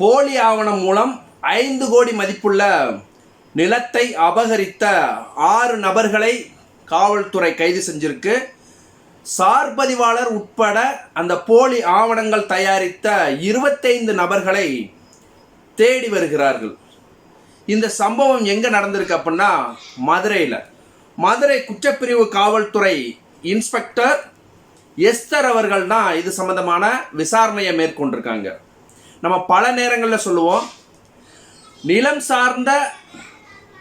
போலி ஆவணம் மூலம் ஐந்து கோடி மதிப்புள்ள நிலத்தை அபகரித்த ஆறு நபர்களை காவல்துறை கைது செஞ்சிருக்கு. சார்பதிவாளர் உட்பட அந்த போலி ஆவணங்கள் தயாரித்த இருபத்தைந்து நபர்களை தேடி வருகிறார்கள். இந்த சம்பவம் எங்கே நடந்திருக்கு அப்படின்னா மதுரையில். மதுரை குற்றப்பிரிவு காவல்துறை இன்ஸ்பெக்டர் எஸ்தர் அவர்கள் தான் இது சம்பந்தமான விசாரணையை மேற்கொண்டிருக்காங்க. நம்ம பல நேரங்களில் சொல்லுவோம் நிலம் சார்ந்த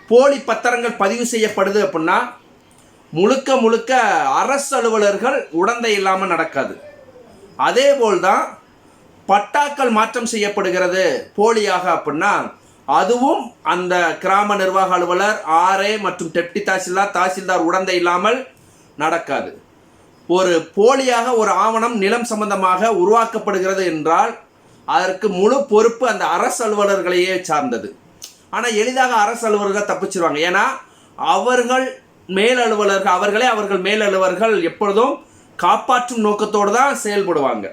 போலி பத்திரங்கள் பதிவு செய்யப்படுது அப்படின்னா முழுக்க முழுக்க அரசு அலுவலர்கள் உடந்தை இல்லாமல் நடக்காது. அதே போல்தான் பட்டாக்கள் மாற்றம் செய்யப்படுகிறது போலியாக அப்படின்னா அதுவும் அந்த கிராம நிர்வாக அலுவலர் ஆர்ஏ மற்றும் டெப்டி தாசில்தார் தாசில்தார் உடந்தை இல்லாமல் நடக்காது. ஒரு போலியாக ஒரு ஆவணம் நிலம் சம்பந்தமாக உருவாக்கப்படுகிறது என்றால் அதற்கு முழு பொறுப்பு அந்த அரசு அலுவலர்களையே சார்ந்தது. ஆனால் எளிதாக அரசு அலுவலர்கள் தப்பிச்சிருவாங்க. ஏன்னா அவர்கள் மேல் அலுவலர்கள் அவர்களே அவர்கள் மேல் அலுவலர்கள் எப்பொழுதும் காப்பாற்றும் நோக்கத்தோடு தான் செயல்படுவாங்க.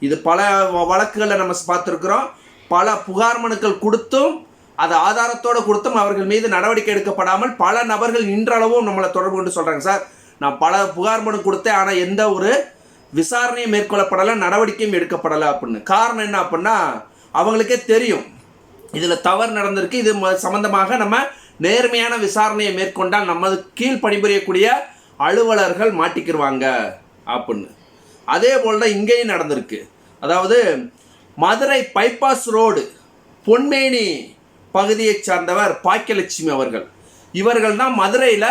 இது பல வ- வழக்குகளை நம்ம பார்த்துருக்குறோம். பல புகார் மனுக்கள் கொடுத்தும் அது ஆதாரத்தோடு கொடுத்தும் அவர்கள் மீது நடவடிக்கை எடுக்கப்படாமல் பல நபர்கள் இன்றளவும் நம்மளை தொடர்பு கொண்டு சொல்கிறாங்க சார் நான் பல புகார் மனு கொடுத்தேன். ஆனால் எந்த ஒரு விசாரணையும் மேற்கொள்ளப்படலை நடவடிக்கையும் எடுக்கப்படலை அப்படின்னு. காரணம் என்ன அப்படின்னா அவங்களுக்கே தெரியும். இதில் தவறு நடந்திருக்கு. இது ம- சம்பந்தமாக நம்ம நேர்மையான விசாரணையை மேற்கொண்டால் நமது கீழ் பணிபுரியக்கூடிய அலுவலர்கள் மாட்டிக்கிடுவாங்க அப்படின்னு. அதே போல் தான் இங்கேயும் நடந்திருக்கு. அதாவது மதுரை பைபாஸ் ரோடு பொன்மேனி பகுதியைச் சார்ந்தவர் பாக்கியலட்சுமி அவர்கள். இவர்கள் தான் மதுரையில்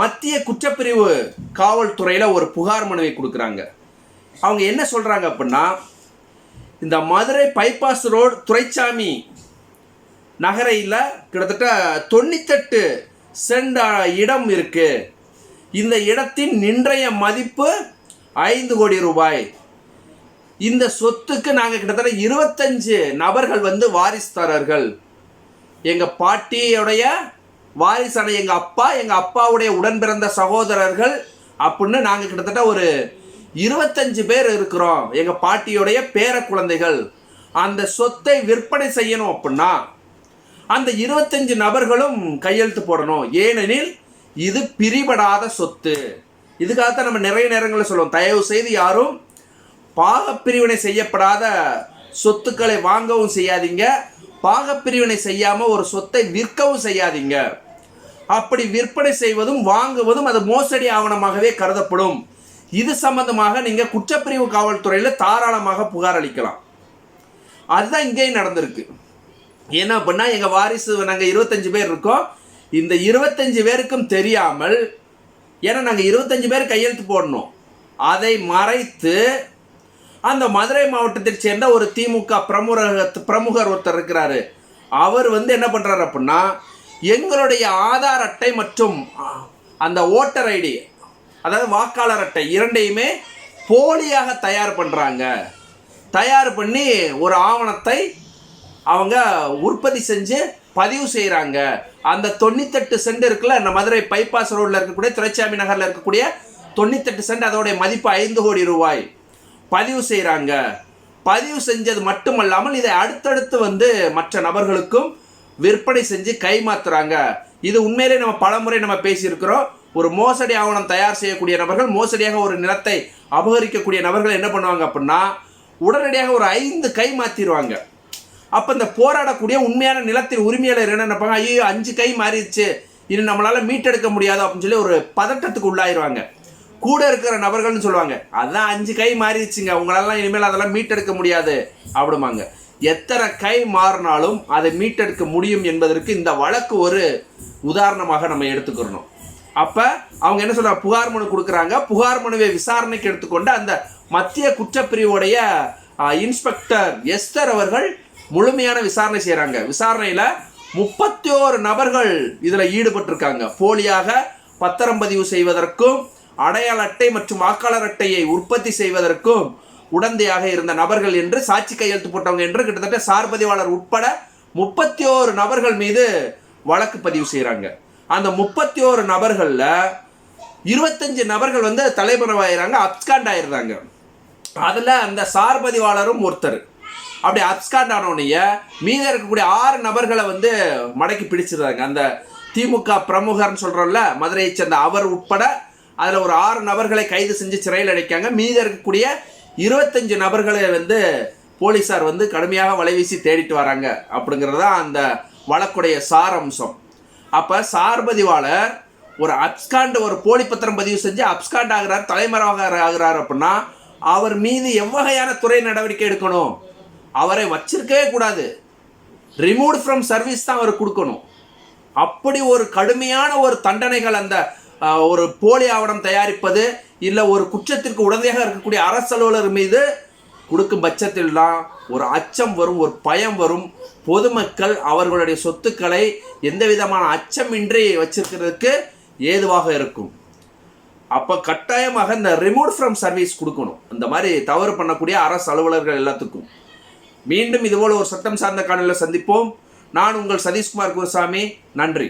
மத்திய குற்றப்பிரிவு காவல்துறையில் ஒரு புகார் மனுவை கொடுக்குறாங்க. அவங்க என்ன சொல்கிறாங்க அப்படின்னா இந்த மதுரை பைபாஸ் ரோடு துரைச்சாமி நகரையில் கிட்டத்தட்ட தொண்ணூத்தெட்டு சென்ட் இடம் இருக்குது இந்த இடத்தின் நின்றைய மதிப்பு ஐந்து கோடி ரூபாய். இந்த சொத்துக்கு நாங்கள் கிட்டத்தட்ட இருபத்தஞ்சு நபர்கள் வந்து வாரிசுதாரர்கள். எங்கள் பாட்டியுடைய வாரிசான எங்கள் அப்பா எங்கள் அப்பாவுடைய உடன் பிறந்த சகோதரர்கள் அப்படின்னு நாங்கள் கிட்டத்தட்ட ஒரு இருபத்தஞ்சு பேர் இருக்கிறோம். எங்கள் பாட்டியுடைய பேர குழந்தைகள். அந்த சொத்தை விற்பனை செய்யணும் அப்படின்னா அந்த இருபத்தஞ்சு நபர்களும் கையெழுத்து போடணும். ஏனெனில் இது பிரிபடாத சொத்து. இதுக்காகத்தான் நம்ம நிறைய நேரங்களில் சொல்லுவோம். தயவு செய்து யாரும் பாகப்பிரிவினை செய்யப்படாத சொத்துக்களை வாங்கவும் செய்யாதீங்க. பாகப்பிரிவினை செய்யாமல் ஒரு சொத்தை விற்கவும் செய்யாதீங்க. அப்படி விற்பனை செய்வதும் வாங்குவதும் அது மோசடி ஆவணமாகவே கருதப்படும். இது சம்பந்தமாக நீங்கள் குற்றப்பிரிவு காவல்துறையில் தாராளமாக புகார் அளிக்கலாம். அதுதான் இங்கேயும் நடந்திருக்கு. என்ன அப்படின்னா எங்கள் வாரிசு நாங்கள் இருபத்தஞ்சு பேர் இருக்கோம். இந்த இருபத்தஞ்சு பேருக்கும் தெரியாமல் ஏன்னா நாங்கள் இருபத்தஞ்சு பேர் கையெழுத்து போடணும். அதை மறைத்து அந்த மதுரை மாவட்டத்தைச் சேர்ந்த ஒரு திமுக பிரமுக பிரமுகர் ஒருத்தர் இருக்கிறாரு. அவர் வந்து என்ன பண்ணுறாரு அப்படின்னா எங்களுடைய ஆதார் அட்டை மற்றும் அந்த ஓட்டர் ஐடி அதாவது வாக்காளர் அட்டை இரண்டையுமே போலியாக தயார் பண்ணுறாங்க தயார் பண்ணி ஒரு ஆவணத்தை அவங்க உற்பத்தி செஞ்சு பதிவு செய்கிறாங்க அந்த தொண்ணூத்தெட்டு சென்ட் இருக்குல்ல இந்த மதுரை பைபாஸ் ரோட்டில் இருக்கக்கூடிய துரைச்சாமி நகரில் இருக்கக்கூடிய தொண்ணூத்தெட்டு சென்ட் அதோடைய மதிப்பு ஐந்து கோடி ரூபாய். பதிவு செய்கிறாங்க பதிவு செஞ்சது மட்டுமல்லாமல் இதை அடுத்தடுத்து வந்து மற்ற நபர்களுக்கும் விற்பனை செஞ்சு கைமாத்துறாங்க. இது உண்மையிலே நம்ம பலமுறை நம்ம பேசியிருக்கிறோம். ஒரு மோசடி ஆவணம் தயார் செய்யக்கூடிய நபர்கள் மோசடியாக ஒரு நிலத்தை அபகரிக்கக்கூடிய நபர்கள் என்ன பண்ணுவாங்க அப்படின்னா உடனடியாக ஒரு ஐந்து கை மாற்றிடுவாங்க அப்போ இந்த போராடக்கூடிய உண்மையான நிலத்தின் உரிமையாளர் என்ன நினைப்பாங்க? ஐயோ அஞ்சு கை மாறிடுச்சு. இனி நம்மளால் மீட்டெடுக்க முடியாது அப்படின்னு சொல்லி ஒரு பதட்டத்துக்கு உள்ளாயிருவாங்க. கூட இருக்கிற நபர்கள்னு சொல்லுவாங்க. அதான் அஞ்சு கை மாறிடுச்சுங்க. உங்களெல்லாம் இனிமேல் அதெல்லாம் மீட்டெடுக்க முடியாது. அப்படிமாங்க எத்தனை கை மாறினாலும் அதை மீட்டெடுக்க முடியும் என்பதற்கு இந்த வழக்கு ஒரு உதாரணமாக நம்ம எடுத்துக்கிறணும். அப்போ அவங்க என்ன சொல்றாங்க? புகார் மனு கொடுக்குறாங்க. புகார் மனுவை விசாரணைக்கு எடுத்துக்கொண்டு அந்த மத்திய குற்றப்பிரிவுடைய இன்ஸ்பெக்டர் எஸ்தர் அவர்கள் முழுமையான விசாரணை செய்கிறாங்க விசாரணையில் முப்பத்தி ஓரு நபர்கள் இதில் ஈடுபட்டிருக்காங்க. போலியாக பத்திரம் பதிவு செய்வதற்கும் அடையாள அட்டை மற்றும் வாக்காளர் அட்டையை உற்பத்தி செய்வதற்கும் உடந்தையாக இருந்த நபர்கள் என்று சாட்சி கையெழுத்து போட்டவங்க என்று கிட்டத்தட்ட சார்பதிவாளர் உட்பட முப்பத்தி ஓரு நபர்கள் மீது வழக்கு பதிவு செய்கிறாங்க அந்த முப்பத்தி ஓரு நபர்களில் இருபத்தஞ்சு நபர்கள் வந்து தலைமறைவாயிறாங்க அப்ஸ்காண்ட் ஆயிடுறாங்க அதில் அந்த சார்பதிவாளரும் ஒருத்தர். அப்படி அப்ஸ்காண்ட் ஆனோடைய மீத இருக்கக்கூடிய ஆறு நபர்களை வந்து மடக்கி பிடிச்சிருந்தாங்க அந்த திமுக பிரமுகர்னு சொல்கிறோம்ல மதுரையை சேர்ந்த அவர் உட்பட அதில் ஒரு ஆறு நபர்களை கைது செஞ்சு சிறையில் அடைக்காங்க. மீத இருக்கக்கூடிய இருபத்தஞ்சு நபர்களை வந்து போலீஸார் வந்து கடுமையாக வலைவீசி தேடிட்டு வராங்க அப்படிங்கிறது தான் அந்த வழக்குடைய சாரம்சம். அப்போ சார்பதிவாளர் ஒரு அப்ஸ்காண்ட் ஒரு போலி பத்திரம் பதிவு செஞ்சு அப்ஸ்காண்ட் ஆகிறார் தலைமறைவாக ஆகிறார் அப்படின்னா அவர் மீது எவ்வகையான துறை நடவடிக்கை எடுக்கணும்? அவரை வச்சிருக்கவே கூடாது. ரிமூவ் ஃப்ரம் சர்வீஸ் தான் அவர் கொடுக்கணும். அப்படி ஒரு கடுமையான ஒரு தண்டனைகள் அந்த ஒரு போலி ஆவணம் தயாரிப்பது இல்லை ஒரு குற்றத்திற்கு உடனடியாக இருக்கக்கூடிய அரசு அலுவலர் மீது கொடுக்கும் பட்சத்தில் தான் ஒரு அச்சம் வரும் ஒரு பயம் வரும். பொதுமக்கள் அவர்களுடைய சொத்துக்களை எந்த விதமான அச்சமின்றி வச்சிருக்கிறதுக்கு ஏதுவாக இருக்கும். அப்போ கட்டாயமாக இந்த ரிமூவ் ஃப்ரம் சர்வீஸ் கொடுக்கணும். இந்த மாதிரி தவறு பண்ணக்கூடிய அரசு அலுவலர்கள் எல்லாத்துக்கும். மீண்டும் இதுபோல் ஒரு சட்டம் சார்ந்த காணொலியில் சந்திப்போம். நான் உங்கள் சதீஷ்குமார் குருசாமி நன்றி.